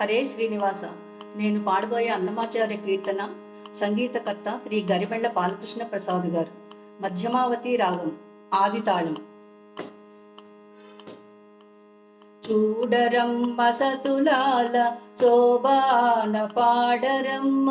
హరే శ్రీనివాస. నేను పాడబోయే అన్నమాచార్య కీర్తన సంగీతకర్త శ్రీ గరిమెళ్ళ బాలకృష్ణ ప్రసాద్ గారు. మధ్యమావతి రాగం ఆది తాళం చూడరమ్మ సతులాల శోభాన పాడరమ్మ.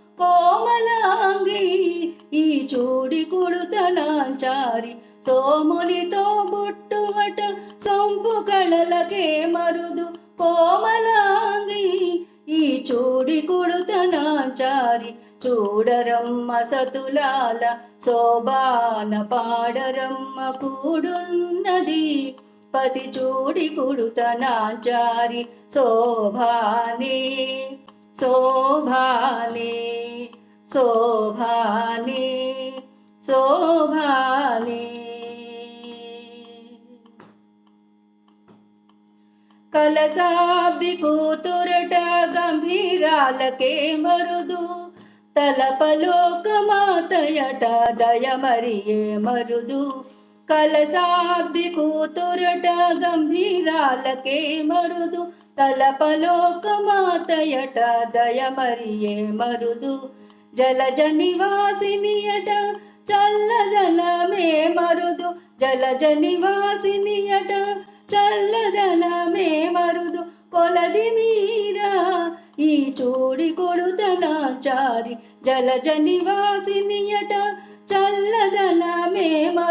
కోమలాంగి ఈ చూడి కొడుతలాంచారి. సోమునితో బుట్టువట సొంపు కళలకే మరుదు. కోమలాంగి ఈ చూడి కొడుతలాంచారి. చూడరమ్మ సతులాల శోభాన పాడరమ్మ కూడున్నది. పతి చూడి కుడుతనాచారి శోభాని శోభాని శోభాని శోభాని. కలశాబ్ది కూతురట గంభీరాలకే మరుదు తలపలోకమాతయట దయమరియే మరుదు. కలశాబ్ది కూతురట గంభీరాలకే మరుదు తలపలోకమాతయట దయమరియే మరుదు. జలజ నివాసినియట చల్ల చల్లజలమే మరుదు. జలజ నివాసినియట చల్ల చల్లదనమే మరుదు. కొలది మీరా ఈ చూడి కొడుతనాచారి జలజ నివాసినియట చల్ల చల్లదనమే మరుదు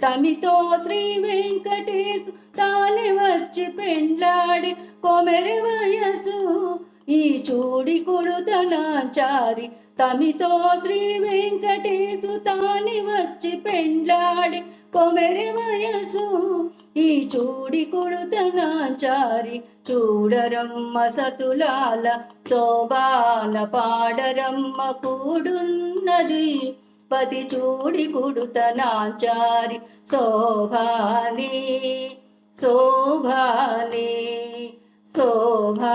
తమితో శ్రీ వెంకటేశు తానే వచ్చి పెండ్లాడి కొమెరి వయసు ఈ చూడి కొడుతనాచారి తమితో శ్రీ వెంకటేశు తాని వచ్చి పెండ్లాడి కొమెరి వయసు ఈ చూడి కొడుతనాచారి చూడరమ్మ సతులాల శోభాన పాడరమ్మ కూడున్నది. పతి చూడి కుడుతనాచారి శోభాని శోభాని శోభాని శోభా